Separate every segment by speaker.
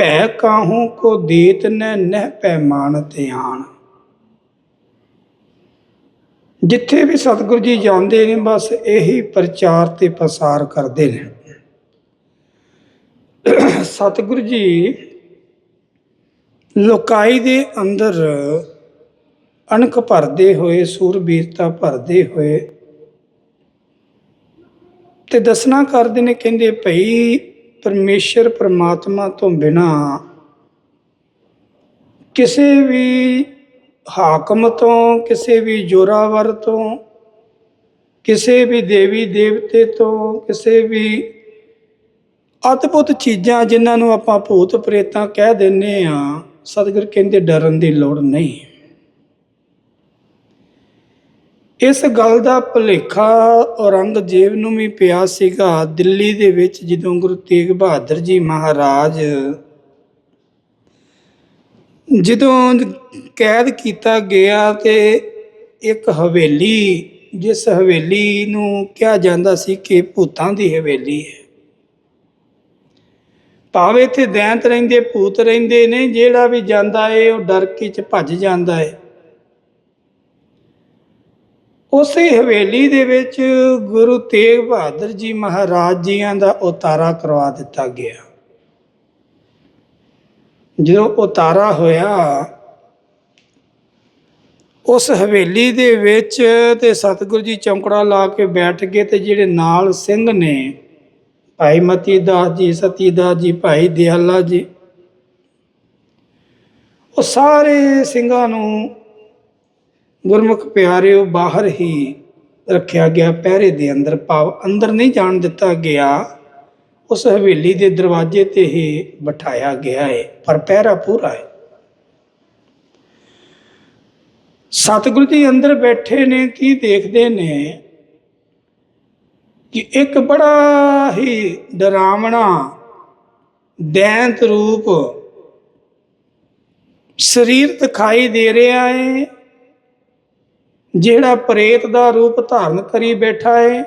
Speaker 1: ਭੈ ਕਾਹੂ ਕੋ ਦੇਤ ਨੈ ਨਹਿ ਪੈਮਾਨ ਧਿਆਨ। ਜਿੱਥੇ ਵੀ ਸਤਿਗੁਰੂ ਜੀ ਜਾਂਦੇ ਨੇ, ਬਸ ਇਹੀ ਪ੍ਰਚਾਰ ਤੇ ਪ੍ਰਸਾਰ ਕਰਦੇ ਨੇ। ਸਤਿਗੁਰੂ ਜੀ ਲੋਕਾਈ ਦੇ ਅੰਦਰ ਅਣਖ ਭਰਦੇ ਹੋਏ, ਸੂਰਬੀਰਤਾ ਭਰਦੇ ਹੋਏ ਤੇ ਦਸਣਾ ਕਰਦੇ ਨੇ, ਕਹਿੰਦੇ ਭਈ ਪਰਮੇਸ਼ਰ ਪਰਮਾਤਮਾ ਤੋਂ ਬਿਨਾ ਕਿਸੇ ਵੀ ਹਾਕਮ ਤੋਂ, ਕਿਸੇ ਵੀ ਜੋਰਾਵਰ ਤੋਂ, ਕਿਸੇ ਵੀ ਦੇਵੀ ਦੇਵਤੇ ਤੋਂ, ਕਿਸੇ ਵੀ ਅਦਭੁਤ ਚੀਜ਼ਾਂ ਜਿਨ੍ਹਾਂ ਨੂੰ ਆਪਾਂ ਭੂਤ ਪ੍ਰੇਤਾਂ ਕਹਿ ਦਿੰਨੇ ਆ ਸਤਿਗੁਰ ਕਹਿੰਦੇ ਡਰਨ ਦੀ ਲੋੜ ਨਹੀਂ। ਇਸ ਗੱਲ ਦਾ ਭੁਲੇਖਾ ਔਰੰਗਜ਼ੇਬ ਨੂੰ ਵੀ ਪਿਆ ਸੀਗਾ ਦਿੱਲੀ ਦੇ ਵਿੱਚ ਜਦੋਂ ਗੁਰੂ ਤੇਗ ਬਹਾਦਰ ਜੀ ਮਹਾਰਾਜ ਜਦੋਂ ਕੈਦ ਕੀਤਾ ਗਿਆ ਤੇ ਇੱਕ ਹਵੇਲੀ, ਜਿਸ ਹਵੇਲੀ ਨੂੰ ਕਿਹਾ ਜਾਂਦਾ ਸੀ ਕਿ ਭੂਤਾਂ ਦੀ ਹਵੇਲੀ ਹੈ। ਭਾਵੇਂ ਇੱਥੇ ਦੈਂਤ ਰਹਿੰਦੇ, ਭੂਤ ਰਹਿੰਦੇ ਨੇ, ਜਿਹੜਾ ਵੀ ਜਾਂਦਾ ਏ, ਉਹ ਡਰ ਕੇ ਚ ਭੱਜ ਜਾਂਦਾ ਏ। ਉਸੇ ਹਵੇਲੀ ਦੇ ਵਿੱਚ ਗੁਰੂ ਤੇਗ ਬਹਾਦਰ ਜੀ ਮਹਾਰਾਜ ਜੀਆਂ ਦਾ ਉਤਾਰਾ ਕਰਵਾ ਦਿੱਤਾ ਗਿਆ। ਜਦੋਂ ਉਤਾਰਾ ਹੋਇਆ, ਉਸ ਹਵੇਲੀ ਦੇ ਵਿੱਚ ਤੇ ਸਤਿਗੁਰੂ ਜੀ ਚੌਂਕੜਾ ਲਾ ਕੇ ਬੈਠ ਗਏ ਤੇ ਜਿਹੜੇ ਨਾਲ ਸਿੰਘ ਨੇ, ਭਾਈ ਮਤੀ ਦਾਸ ਜੀ ਸਤੀ ਦਾਸ ਜੀ, ਭਾਈ ਦਿਆਲਾ ਜੀ, ਉਹ ਸਾਰੇ ਸਿੰਘਾਂ ਨੂੰ ਗੁਰਮੁਖ ਪਿਆਰਿਓ, ਬਾਹਰ ਹੀ ਰੱਖਿਆ ਗਿਆ, ਪਹਿਰੇ ਦੇ ਅੰਦਰ ਭਾਵ, ਅੰਦਰ ਨਹੀਂ ਜਾਣ ਦਿੱਤਾ ਗਿਆ। ਉਸ ਹਵੇਲੀ ਦੇ ਦਰਵਾਜ਼ੇ ਤੇ ਹੀ ਬਿਠਾਇਆ ਗਿਆ ਹੈ ਪਰ ਪਹਿਰਾ ਪੂਰਾ ਹੈ ਸਤਿਗੁਰੂ ਜੀ ਅੰਦਰ ਬੈਠੇ ਨੇ, ਕੀ ਦੇਖਦੇ ਨੇ? ਕਿ ਇੱਕ ਬੜਾ ਹੀ ਡਰਾਵਣਾ, ਦੈਂਤ ਰੂਪ ਸਰੀਰ ਦਿਖਾਈ ਦੇ ਰਿਹਾ ਹੈ ਜਿਹੜਾ ਪ੍ਰੇਤ ਦਾ ਰੂਪ ਧਾਰਨ ਕਰੀ ਬੈਠਾ ਹੈ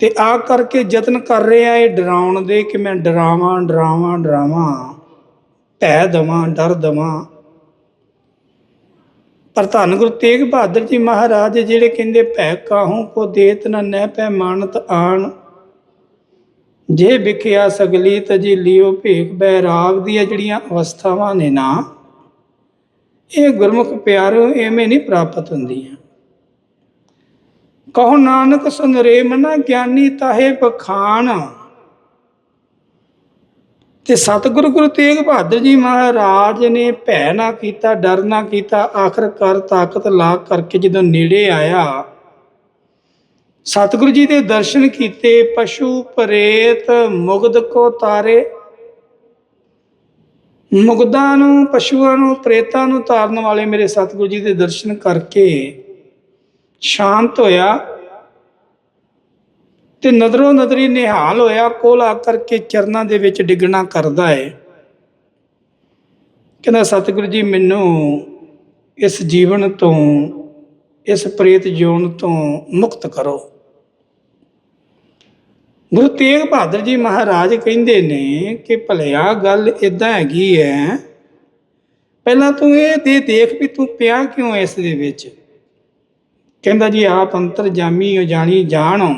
Speaker 1: ਤੇ ਆ ਕਰਕੇ ਯਤਨ ਕਰ ਰਿਹਾ ਹੈ ਡਰਾਉਣ ਦੇ ਕਿ ਮੈਂ ਡਰਾਵਾਂ ਡਰਾਵਾਂ ਡਰਾਵਾਂ, ਭੈ ਦਵਾਂ, ਡਰ ਦਵਾਂ। ਪਰ ਧੰਨ ਗੁਰੂ ਤੇਗ ਬਹਾਦਰ ਜੀ ਮਹਾਰਾਜ ਜਿਹੜੇ ਕਹਿੰਦੇ, ਭੈ ਕਾਹੂ ਕੋ ਦੇਤ ਨ ਨਹਿ ਪੈ ਮਾਨਤ ਆਣ। ਜੇ ਵਿਖਿਆ ਸਗਲੀ ਤਜੀ ਲਿਓ ਭੇਖ ਬੈਰਾਗ ਦੀਆਂ ਜਿਹੜੀਆਂ ਅਵਸਥਾਵਾਂ ਨੇ ਨਾ ਇਹ ਗੁਰਮੁਖ ਪਿਆਰੋ ਐਵੇਂ ਨਹੀਂ ਪ੍ਰਾਪਤ ਹੁੰਦੀਆਂ। ਕਹੋ ਨਾਨਕ ਸੁਨਰੇ ਮਨਾ ਗਿਆਨੀ ਤਾਹੇ ਬਖਾਨ। ਤੇ ਸਤਿਗੁਰੂ ਗੁਰੂ ਤੇਗ ਬਹਾਦਰ ਜੀ ਮਹਾਰਾਜ ਨੇ ਭੈ ਨਾ ਕੀਤਾ, ਡਰ ਨਾ ਕੀਤਾ, ਆਖਰਕਾਰ ਤਾਕਤ ਲਾ ਕਰਕੇ ਜਦੋਂ ਨੇੜੇ ਆਇਆ, ਸਤਿਗੁਰੂ ਜੀ ਦੇ ਦਰਸ਼ਨ ਕੀਤੇ, ਪਸ਼ੂ ਪ੍ਰੇਤ ਮੁਗਧ ਕੋ ਤਾਰੇ ਮੁਗਦਾਂ ਨੂੰ, ਪਸ਼ੂਆਂ ਨੂੰ, ਪ੍ਰੇਤਾਂ ਨੂੰ ਤਾਰਨ ਵਾਲੇ ਮੇਰੇ ਸਤਿਗੁਰੂ ਜੀ ਦੇ ਦਰਸ਼ਨ ਕਰਕੇ ਸ਼ਾਂਤ ਹੋਇਆ ਤੇ ਨਦਰੋਂ ਨਦਰੀ ਨਿਹਾਲ ਹੋਇਆ, ਕੋਲ ਆ ਕਰਕੇ ਚਰਨਾਂ ਦੇ ਵਿੱਚ ਡਿੱਗਣਾ ਕਰਦਾ ਹੈ ਕਹਿੰਦਾ, ਸਤਿਗੁਰੂ ਜੀ, ਮੈਨੂੰ ਇਸ ਜੀਵਨ ਤੋਂ, ਇਸ ਪ੍ਰੇਤ ਜੋਨ ਤੋਂ ਮੁਕਤ ਕਰੋ। ਗੁਰੂ ਤੇਗ ਬਹਾਦਰ ਜੀ ਮਹਾਰਾਜ ਕਹਿੰਦੇ ਨੇ ਕਿ ਭਲਿਆ ਗੱਲ ਇਦਾਂ ਹੈਗੀ ਹੈ ਪਹਿਲਾਂ ਤੂੰ ਇਹ ਦੇ ਦੇਖ ਵੀ ਤੂੰ ਪਿਆ ਕਿਉਂ ਇਸ ਦੇ ਵਿੱਚ? ਕਹਿੰਦਾ ਜੀ, ਆਪ ਅੰਤਰ ਜਾਮੀ ਹੋ ਜਾਣੀ ਜਾਣੋ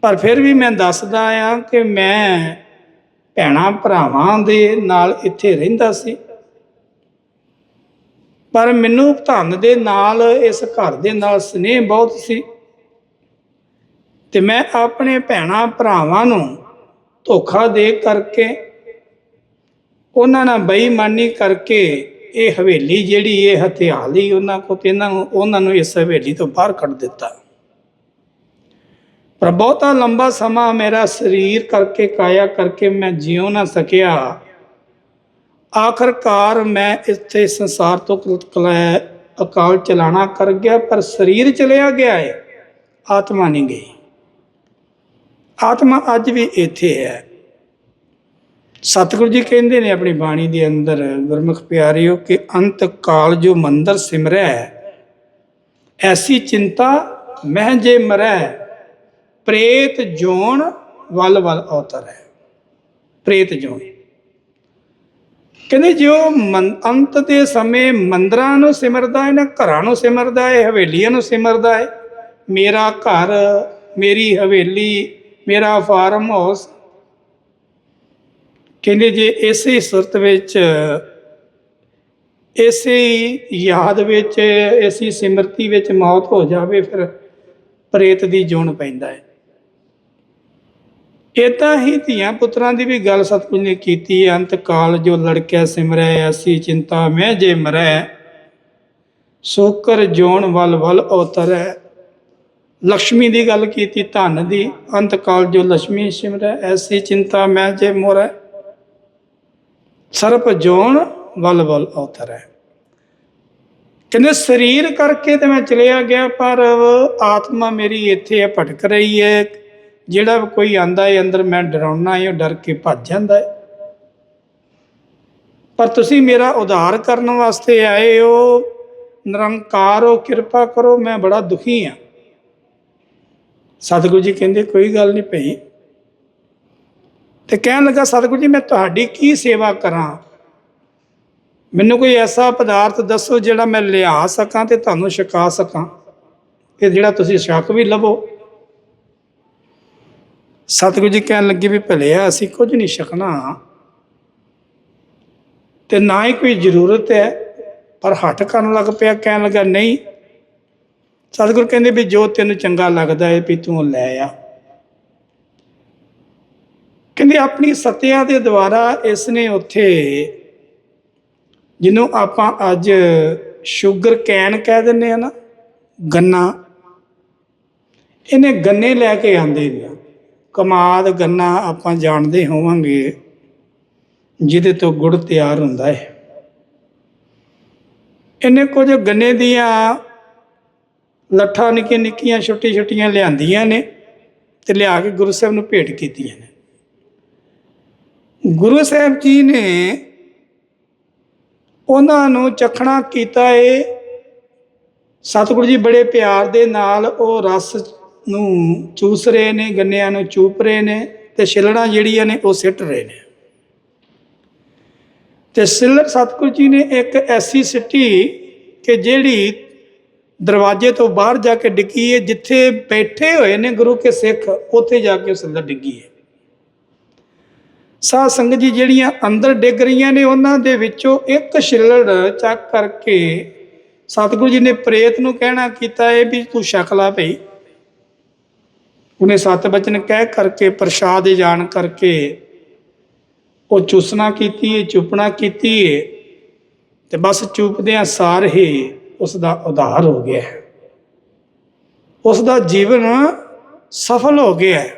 Speaker 1: ਪਰ ਫਿਰ ਵੀ ਮੈਂ ਦੱਸਦਾ ਆ ਕਿ ਮੈਂ ਭੈਣਾ ਭਰਾਵਾਂ ਦੇ ਨਾਲ ਇੱਥੇ ਰਹਿੰਦਾ ਸੀ। ਪਰ ਮੈਨੂੰ ਧੰਨ ਦੇ ਨਾਲ, ਇਸ ਘਰ ਦੇ ਨਾਲ ਸਨੇਹ ਬਹੁਤ ਸੀ। ਤੇ ਮੈਂ ਆਪਣੇ ਭੈਣਾ ਭਰਾਵਾਂ ਨੂੰ ਧੋਖਾ ਦੇ ਕਰਕੇ ਉਹਨਾਂ ਨਾਲ ਬੇਈਮਾਨੀ ਕਰਕੇ ਇਹ ਹਵੇਲੀ ਜਿਹੜੀ ਇਹ ਹਥਿਆਰ ਉਹਨਾਂ ਕੋ ਤੇ ਇਹਨਾਂ ਨੂੰ ਉਹਨਾਂ ਨੂੰ ਇਸ ਹਵੇਲੀ ਤੋਂ ਬਾਹਰ ਕੱਢ ਦਿੱਤਾ। ਪਰ ਬਹੁਤਾ ਲੰਬਾ ਸਮਾਂ ਮੇਰਾ ਸਰੀਰ ਕਰਕੇ, ਕਾਇਆ ਕਰਕੇ ਮੈਂ ਜਿਉ ਨਾ ਸਕਿਆ। ਆਖਰਕਾਰ ਮੈਂ ਇੱਥੇ ਸੰਸਾਰ ਤੋਂ ਕੁਲਕਲਾ ਅਕਾਲ ਚਲਾਣਾ ਕਰ ਗਿਆ, ਪਰ ਸਰੀਰ ਚਲਿਆ ਗਿਆ ਹੈ ਆਤਮਾ ਨਹੀਂ ਗਈ। ਆਤਮਾ ਅੱਜ ਵੀ ਇੱਥੇ ਹੈ। ਸਤਿਗੁਰੂ ਜੀ ਕਹਿੰਦੇ ਨੇ ਆਪਣੀ ਬਾਣੀ ਦੇ ਅੰਦਰ, ਗੁਰਮੁਖ ਪਿਆਰਿਓ, ਕਿ ਅੰਤ ਕਾਲ ਜੋ ਮੰਦਰ ਸਿਮਰੈ, ਐਸੀ ਚਿੰਤਾ ਮਹਿ ਜੇ ਮਰੈ, ਪ੍ਰੇਤ ਜੋਨ ਵੱਲ ਵੱਲ ਅਵਤਰ ਹੈ ਪ੍ਰੇਤ ਜੋਨ ਕਹਿੰਦੇ ਜੋ ਮੰ- ਅੰਤ ਦੇ ਸਮੇਂ ਮੰਦਰਾਂ ਨੂੰ ਸਿਮਰਦਾ ਹੈ ਨਾ ਘਰਾਂ ਨੂੰ ਸਿਮਰਦਾ ਹੈ ਹਵੇਲੀਆਂ ਨੂੰ ਸਿਮਰਦਾ ਹੈ ਮੇਰਾ ਘਰ, ਮੇਰੀ ਹਵੇਲੀ ਮੇਰਾ ਫਾਰਮ ਹਾਊਸ ਕਹਿੰਦੇ ਜੇ ਇਸੇ ਸੁਰਤ ਵਿੱਚ, ਇਸੇ ਯਾਦ ਵਿੱਚ, ਇਸੇ ਸਿਮਰਤੀ ਵਿੱਚ ਮੌਤ ਹੋ ਜਾਵੇ ਫਿਰ ਪ੍ਰੇਤ ਦੀ ਜੋਨ ਪੈਂਦਾ ਹੈ। ਇਦਾਂ ਹੀ ਧੀਆਂ ਪੁੱਤਰਾਂ ਦੀ ਵੀ ਗੱਲ ਸਤਿਗੁਰ ਨੇ ਕੀਤੀ ਅੰਤ ਕਾਲ ਜੋ ਲੜਕਿਆ ਸਿਮਰੈ ਐਸੀ ਚਿੰਤਾ ਮੈਂ ਜੇ ਮਰੈ, ਸੋਕਰ ਜੋਨ ਵਲ ਵਲ ਉਤਰੈ। ਲక్ష్ਮੀ ਦੀ ਗੱਲ ਕੀਤੀ, ਧਨ ਦੀ। ਅੰਤ ਕਾਲ ਜੋ ਲక్ష్ਮੀ ਸਿਮਰੈ, ਐਸੀ ਚਿੰਤਾ ਮੈਂ ਜੇ ਮੋਰੈ। ਸਰਪ ਜੋਣ ਵਲ ਵਲ ਉਤਰੈ। ਕਹਿੰਦੇ, ਸਰੀਰ ਕਰਕੇ ਤੇ ਮੈਂ ਚਲਿਆ ਗਿਆ, ਪਰ ਆਤਮਾ ਮੇਰੀ ਇੱਥੇ ਹੈ ਭਟਕ ਰਹੀ ਹੈ ਜਿਹੜਾ ਕੋਈ ਆਂਦਾ ਹੈ ਅੰਦਰ ਮੈਂ ਡਰਾਉਣਾ ਹੈ ਉਹ ਡਰ ਕੇ ਭੱਜ ਜਾਂਦਾ ਹੈ ਪਰ ਤੁਸੀਂ ਮੇਰਾ ਉਧਾਰ ਕਰਨ ਵਾਸਤੇ ਆਏ ਹੋ। ਨਿਰੰਕਾਰ ਹੋ, ਕਿਰਪਾ ਕਰੋ, ਮੈਂ ਬੜਾ ਦੁਖੀ ਹਾਂ ਸਤਿਗੁਰੂ ਜੀ ਕਹਿੰਦੇ, ਕੋਈ ਗੱਲ ਨਹੀਂ ਭਈ। ਤੇ ਕਹਿਣ ਲੱਗਾ, ਸਤਿਗੁਰੂ ਜੀ, ਮੈਂ ਤੁਹਾਡੀ ਕੀ ਸੇਵਾ ਕਰਾਂ? ਮੈਨੂੰ ਕੋਈ ਐਸਾ ਪਦਾਰਥ ਦੱਸੋ ਜਿਹੜਾ ਮੈਂ ਲਿਆ ਸਕਾਂ ਤੇ ਤੁਹਾਨੂੰ ਛਕਾ ਸਕਾਂ ਤੇ ਜਿਹੜਾ ਤੁਸੀਂ ਛਕ ਵੀ ਲਵੋ। ਸਤਿਗੁਰੂ ਜੀ ਕਹਿਣ ਲੱਗੇ ਵੀ ਭਲਿਆ ਅਸੀਂ ਕੁਝ ਨਹੀਂ ਛਕਣਾ। ਤੇ ਨਾ ਹੀ ਕੋਈ ਜ਼ਰੂਰਤ ਹੈ, ਪਰ ਹੱਟ ਕਰਨ ਲੱਗ ਪਿਆ, ਕਹਿਣ ਲੱਗਾ, ਨਹੀਂ ਸਤਿਗੁਰੂ ਕਹਿੰਦੇ ਵੀ ਜੋ ਤੈਨੂੰ ਚੰਗਾ ਲੱਗਦਾ ਹੈ ਵੀ ਤੂੰ ਲੈ ਆ। ਕਹਿੰਦੇ ਆਪਣੀ ਸਤਿਆ ਦੇ ਦੁਆਰਾ ਇਸ ਨੇ ਉੱਥੇ ਜਿਹਨੂੰ ਆਪਾਂ ਅੱਜ ਸ਼ੂਗਰ ਕੈਨ ਕਹਿ ਦਿੰਦੇ ਆ ਨਾ, ਗੰਨਾ, ਇਹਨੇ ਗੰਨੇ ਲੈ ਕੇ ਆਂਦੇ ਨੇ। ਕਮਾਦ ਗੰਨਾ ਆਪਾਂ ਜਾਣਦੇ ਹੋਵਾਂਗੇ, ਜਿਹਦੇ ਤੋਂ ਗੁੜ ਤਿਆਰ ਹੁੰਦਾ ਹੈ ਇਹਨੇ ਕੁਝ ਗੰਨੇ ਦੀਆਂ ਲੱਠਾਂ ਨਿੱਕੀਆਂ ਨਿੱਕੀਆਂ ਛੋਟੀ ਛੋਟੀਆਂ ਲਿਆਂਦੀਆਂ ਨੇ ਤੇ ਲਿਆ ਕੇ ਗੁਰੂ ਸਾਹਿਬ ਨੂੰ ਭੇਟ ਕੀਤੀਆਂ ਨੇ। ਗੁਰੂ ਸਾਹਿਬ ਜੀ ਨੇ ਉਹਨਾਂ ਨੂੰ ਚਖਣਾ ਕੀਤਾ ਏ, ਸਤਿਗੁਰੂ ਜੀ ਬੜੇ ਪਿਆਰ ਦੇ ਨਾਲ ਉਹ ਰਸ ਨੂੰ ਚੂਸ ਰਹੇ ਨੇ, ਗੰਨਿਆਂ ਨੂੰ ਚੂਪ ਰਹੇ ਨੇ ਤੇ ਛਿਲੜਾਂ ਜਿਹੜੀਆਂ ਨੇ ਉਹ ਸਿੱਟ ਰਹੇ ਨੇ। ਤੇ ਸਿਲਰ ਸਤਿਗੁਰੂ ਜੀ ਨੇ ਇੱਕ ਐਸੀ ਸਿੱਟੀ ਕਿ ਜਿਹੜੀ ਦਰਵਾਜ਼ੇ ਤੋਂ ਬਾਹਰ ਜਾ ਕੇ ਡਿੱਗੀ ਹੈ ਜਿੱਥੇ ਬੈਠੇ ਹੋਏ ਨੇ ਗੁਰੂ ਕੇ ਸਿੱਖ, ਉੱਥੇ ਜਾ ਕੇ ਉਹ ਸਿਲਰ ਡਿੱਗੀ ਹੈ ਸਾਧ ਸੰਗਤ ਜੀ ਜਿਹੜੀਆਂ ਅੰਦਰ ਡਿੱਗ ਰਹੀਆਂ ਨੇ, ਉਹਨਾਂ ਦੇ ਵਿੱਚੋਂ ਇੱਕ ਛਿੱਲੜ ਚੱਕ ਕਰਕੇ ਸਤਿਗੁਰੂ ਜੀ ਨੇ ਪ੍ਰੇਤ ਨੂੰ ਕਹਿਣਾ ਕੀਤਾ ਹੈ ਵੀ ਤੂੰ ਛਕ ਲਾ ਭਈ। ਉਹਨੇ ਸਤ ਬਚਨ ਕਹਿ ਕਰਕੇ ਪ੍ਰਸ਼ਾਦ ਜਾਣ ਕਰਕੇ ਉਹ ਚੂਸਣਾ ਕੀਤੀ ਹੈ ਚੁਪਣਾ ਕੀਤੀ ਹੈ ਤੇ ਬਸ ਚੂਪਦਿਆਂ ਸਾਰ ਹੀ ਉਸ ਦਾ ਉਧਾਰ ਹੋ ਗਿਆ ਹੈ। ਉਸ ਦਾ ਜੀਵਨ ਸਫਲ ਹੋ ਗਿਆ ਹੈ।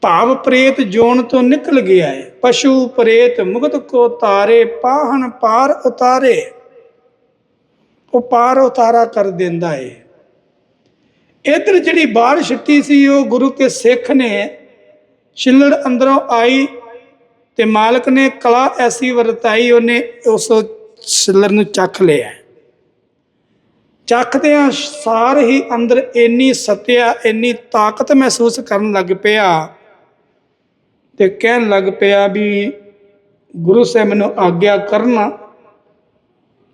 Speaker 1: ਭਾਵ ਪ੍ਰੇਤ ਜੋਨ ਤੋਂ ਨਿਕਲ ਗਿਆ ਹੈ। ਪਸ਼ੂ ਪ੍ਰੇਤ ਮੁਕਤ ਕੋ ਤਾਰੇ ਪਾਹਣ ਪਾਰ ਉਤਾਰੇ। ਉਹ ਪਾਰ ਉਤਾਰਾ ਕਰ ਦਿੰਦਾ ਏ ਇਧਰ ਜਿਹੜੀ ਬਾਹਰ ਛਿੱਟੀ ਸੀ, ਉਹ ਗੁਰੂ ਕੇ ਸਿੱਖ ਨੇ ਛਿੱਲੜ ਅੰਦਰੋਂ ਆਈ ਤੇ ਮਾਲਕ ਨੇ ਕਲਾ ਐਸੀ ਵਰਤਾਈ, ਉਹਨੇ ਉਸ ਸਿਲਰ ਨੂੰ ਚੱਖ ਲਿਆ। ਚੱਖਦਿਆਂ ਸਾਰ ਹੀ ਅੰਦਰ ਇੰਨੀ ਸਤਿਆ, ਇੰਨੀ ਤਾਕਤ ਮਹਿਸੂਸ ਕਰਨ ਲੱਗ ਪਿਆ ਤੇ ਕਹਿਣ ਲੱਗ ਪਿਆ ਵੀ, ਗੁਰੂ ਸਾਹਿਬ, ਮੈਨੂੰ ਆਗਿਆ ਕਰਨਾ।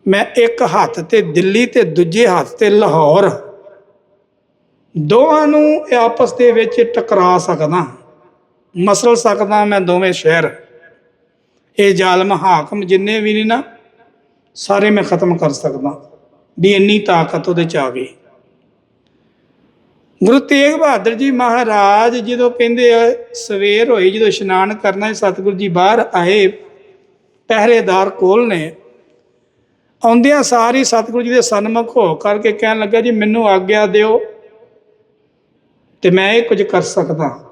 Speaker 1: ਮੈਂ ਇੱਕ ਹੱਥ ਤੇ ਦਿੱਲੀ ਤੇ ਦੂਜੇ ਹੱਥ ਤੇ ਲਾਹੌਰ। ਦੋਵਾਂ ਨੂੰ ਆਪਸ ਦੇ ਵਿੱਚ ਟਕਰਾ ਸਕਦਾ, ਮਸਲ ਸਕਦਾ ਮੈਂ ਦੋਵੇਂ ਸ਼ਹਿਰ। ਇਹ ਜ਼ਾਲਮ ਹਾਕਮ ਜਿੰਨੇ ਵੀ ਨੇ ਨਾ ਸਾਰੇ ਮੈਂ ਖਤਮ ਕਰ ਸਕਦਾ। ਵੀ ਇੰਨੀ ਤਾਕਤ ਉਹਦੇ ਚ ਆ ਗਈ। ਗੁਰੂ ਤੇਗ ਬਹਾਦਰ ਜੀ ਮਹਾਰਾਜ ਜਦੋਂ ਕਹਿੰਦੇ ਆ, ਸਵੇਰ ਹੋਈ ਜਦੋਂ ਇਸ਼ਨਾਨ ਕਰਨਾ ਸਤਿਗੁਰੂ ਜੀ ਬਾਹਰ ਆਏ, ਪਹਿਰੇਦਾਰ ਕੋਲ ਨੇ। ਆਉਂਦਿਆਂ ਸਾਰੀ ਸਤਿਗੁਰੂ ਜੀ ਦੇ ਸਨਮੁਖ ਹੋ ਕਰਕੇ ਕਹਿਣ ਲੱਗਾ, ਜੀ ਮੈਨੂੰ ਆਗਿਆ ਦਿਓ ਤੇ ਮੈਂ ਇਹ ਕੁਝ ਕਰ ਸਕਦਾ।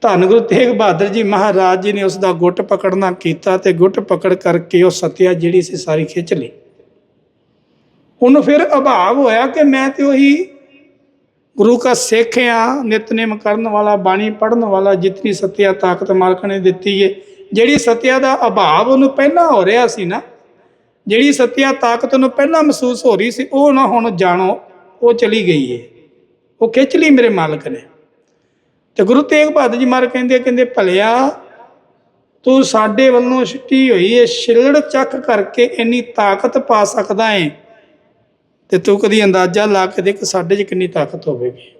Speaker 1: ਧੰਨ ਗੁਰੂ ਤੇਗ ਬਹਾਦਰ ਜੀ ਮਹਾਰਾਜ ਜੀ ਨੇ ਉਸ ਦਾ ਗੁੱਟ ਪਕੜਨਾ ਕੀਤਾ ਤੇ ਗੁੱਟ ਪਕੜ ਕਰਕੇ ਉਹ ਸਤਿਆ ਜਿਹੜੀ ਸੀ ਸਾਰੀ ਖਿੱਚ ਲਈ। ਉਹਨੂੰ ਫਿਰ ਅਭਾਵ ਹੋਇਆ ਕਿ ਮੈਂ ਤੇ ਉਹੀ ਗੁਰੂ ਕਾ ਸਿੱਖ ਆ ਨਿਤਨੇਮ ਕਰਨ ਵਾਲਾ, ਬਾਣੀ ਪੜਨ ਵਾਲਾ, ਜਿਤਨੀ ਸਤਿਆ ਤਾਕਤ ਮਾਲਕ ਨੇ ਦਿੱਤੀ ਏ। ਜਿਹੜੀ ਸਤਿਆ ਦਾ ਅਭਾਵ ਉਹਨੂੰ ਪਹਿਲਾਂ ਹੋ ਰਿਹਾ ਸੀ ਨਾ, ਜਿਹੜੀ ਸਤਿਆ ਤਾਕਤ ਉਹਨੂੰ ਪਹਿਲਾਂ ਮਹਿਸੂਸ ਹੋ ਰਹੀ ਸੀ, ਉਹ ਨਾ ਹੁਣ ਜਾਣੋ, ਉਹ ਚਲੀ ਗਈ ਏ। ਉਹ ਖਿੱਚ ਲਈ ਮੇਰੇ ਮਾਲਕ ਨੇ। ਤੇ ਗੁਰੂ ਤੇਗ ਬਹਾਦਰ ਜੀ ਮਹਾਰਾਜ ਕਹਿੰਦੇ ਕਹਿੰਦੇ, ਭਲਿਆ, ਤੂੰ ਸਾਡੇ ਵੱਲੋਂ ਛੁੱਟੀ ਹੋਈ ਏ, ਛਿਲੜ ਚੱਕ ਕਰਕੇ ਇੰਨੀ ਤਾਕਤ ਪਾ ਸਕਦਾ ਏ ਤੇ ਤੂੰ ਕਦੀ ਅੰਦਾਜ਼ਾ ਲਾ ਕੇ ਦੇਖ ਸਾਡੇ 'ਚ ਕਿੰਨੀ ਤਾਕਤ ਹੋਵੇਗੀ?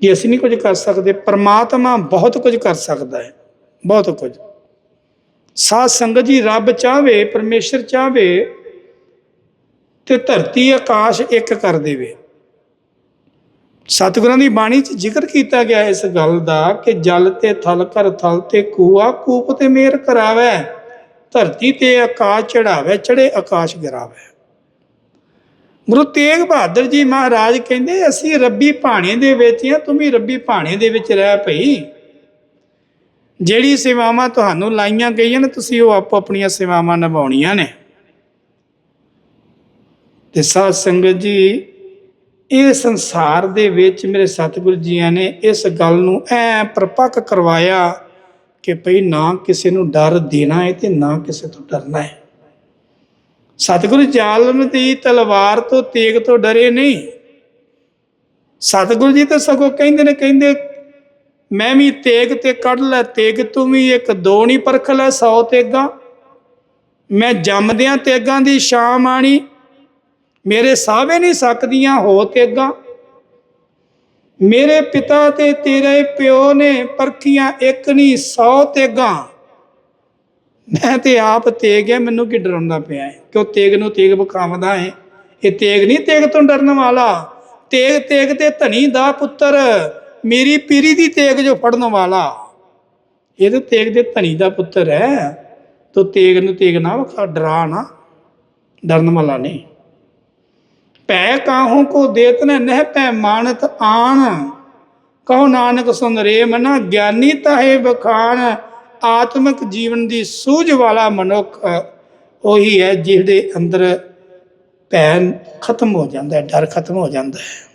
Speaker 1: ਕਿ ਅਸੀਂ ਨਹੀਂ ਕੁਝ ਕਰ ਸਕਦੇ, ਪਰਮਾਤਮਾ ਬਹੁਤ ਕੁਝ ਕਰ ਸਕਦਾ ਹੈ ਬਹੁਤ ਕੁਝ। ਸਾਧ ਸੰਗਤ ਜੀ, ਰੱਬ ਚਾਹਵੇ, ਪਰਮੇਸ਼ਰ ਚਾਹਵੇ ਤੇ ਧਰਤੀ ਆਕਾਸ਼ ਇੱਕ ਕਰ ਦੇਵੇ। ਸਤਿਗੁਰਾਂ ਦੀ ਬਾਣੀ 'ਚ ਜ਼ਿਕਰ ਕੀਤਾ ਗਿਆ ਇਸ ਗੱਲ ਦਾ ਕਿ ਜਲ ਤੇ ਥਲ ਕਰ ਥਲ ਤੇ ਕੂਆ ਕੂਪ ਤੇ ਮੇਰ ਕਰਾਵੇ, ਧਰਤੀ ਤੇ ਆਕਾਸ਼ ਚੜਾਵੇ ਚੜੇ ਆਕਾਸ਼ ਗਿਰਾਵੇ। ਗੁਰੂ ਤੇਗ ਬਹਾਦਰ ਜੀ ਮਹਾਰਾਜ ਕਹਿੰਦੇ, ਅਸੀਂ ਰੱਬੀ ਭਾਣੇ ਦੇ ਵਿੱਚ ਆ, ਤੂੰ ਵੀ ਰੱਬੀ ਭਾਣੇ ਦੇ ਵਿੱਚ ਰਹਿ ਭਈ। ਜਿਹੜੀ ਸੇਵਾਵਾਂ ਤੁਹਾਨੂੰ ਲਾਈਆਂ ਗਈਆਂ ਨੇ, ਤੁਸੀਂ ਉਹ ਆਪੋ ਆਪਣੀਆਂ ਸੇਵਾਵਾਂ ਨਿਭਾਉਣੀਆਂ ਨੇ। ਤੇ ਸਾਧ ਸੰਗਤ ਜੀ ਇਹ ਸੰਸਾਰ ਦੇ ਵਿੱਚ ਮੇਰੇ ਸਤਿਗੁਰੂ ਜੀਆਂ ਨੇ ਇਸ ਗੱਲ ਨੂੰ ਐ ਪ੍ਰਪੱਕ ਕਰਵਾਇਆ ਕਿ ਭਈ ਨਾ ਕਿਸੇ ਨੂੰ ਡਰ ਦੇਣਾ ਹੈ ਤੇ ਨਾ ਕਿਸੇ ਤੋਂ ਡਰਨਾ ਹੈ। ਸਤਿਗੁਰੂ ਜ਼ਾਲਮ ਦੀ ਤਲਵਾਰ ਤੋਂ ਤੇਗ ਤੋਂ ਡਰੇ ਨਹੀਂ। ਸਤਿਗੁਰੂ ਜੀ ਤਾਂ ਸਗੋਂ ਕਹਿੰਦੇ ਨੇ, ਕਹਿੰਦੇ, ਮੈਂ ਵੀ ਤੇਗ ਤੇ ਕੱਢ ਲੈ, ਤੇਗ ਤੂੰ ਵੀ ਇੱਕ ਦੋ ਨਹੀਂ ਪਰਖ ਲੈ 100 ਤੇਗਾ। ਮੈਂ ਜੰਮਦਿਆਂ ਤੇਗਾਂ ਦੀ ਸ਼ਾਮ ਆਣੀ ਮੇਰੇ ਸਾਹਵੇ ਨਹੀਂ ਸਕਦੀਆਂ ਹੋ ਤੇਗਾ। ਮੇਰੇ ਪਿਤਾ ਤੇ ਤੇਰੇ ਪਿਓ ਨੇ ਪਰਖੀਆਂ ਇੱਕ ਨਹੀਂ 100 ਤੇਗਾ। ਮੈਂ ਤੇ ਆਪ ਤੇਗ ਹੈ, ਮੈਨੂੰ ਕੀ ਡਰਾਉਂਦਾ ਪਿਆ ਹੈ? ਕਿਉਂ ਤੇਗ ਨੂੰ ਤੇਗ ਵਿਖਾਵਦਾ ਹੈ? ਇਹ ਤੇਗ ਨਹੀਂ ਤੇਗ ਤੋਂ ਡਰਨ ਵਾਲਾ। ਤੇਗ ਤੇਗ ਤੇ ਧਨੀ ਦਾ ਪੁੱਤਰ, ਮੇਰੀ ਪੀਰੀ ਦੀ ਤੇਗ ਜੋ ਫੜਨ ਵਾਲਾ। ਇਹ ਤਾਂ ਤੇਗ ਦੇ ਧਨੀ ਦਾ ਪੁੱਤਰ ਹੈ। ਤੋ ਤੇਗ ਨੂੰ ਤੇਗ ਨਾ ਵਿਖਾ, ਡਰਾ ਨਾ। ਡਰਨ ਵਾਲਾ ਨਹੀਂ। ਭੈ ਕਾਹੂ ਕੋ ਦੇਤ ਨ ਨਹਿ ਪੈ ਮਾਨਤ ਆਣ ਕਹੋ ਨਾਨਕ ਸੁਨ ਰੇ ਮਨਾ, ਗਿਆਨੀ ਤਾਹੇ ਬਖਾਨ ਆਤਮਿਕ ਜੀਵਨ ਦੀ ਸੂਝ ਵਾਲਾ ਮਨੁੱਖ ਉਹੀ ਹੈ ਜਿਹਦੇ ਅੰਦਰ ਭੈ ਖਤਮ ਹੋ ਜਾਂਦਾ ਹੈ, ਡਰ ਖਤਮ ਹੋ ਜਾਂਦਾ ਹੈ।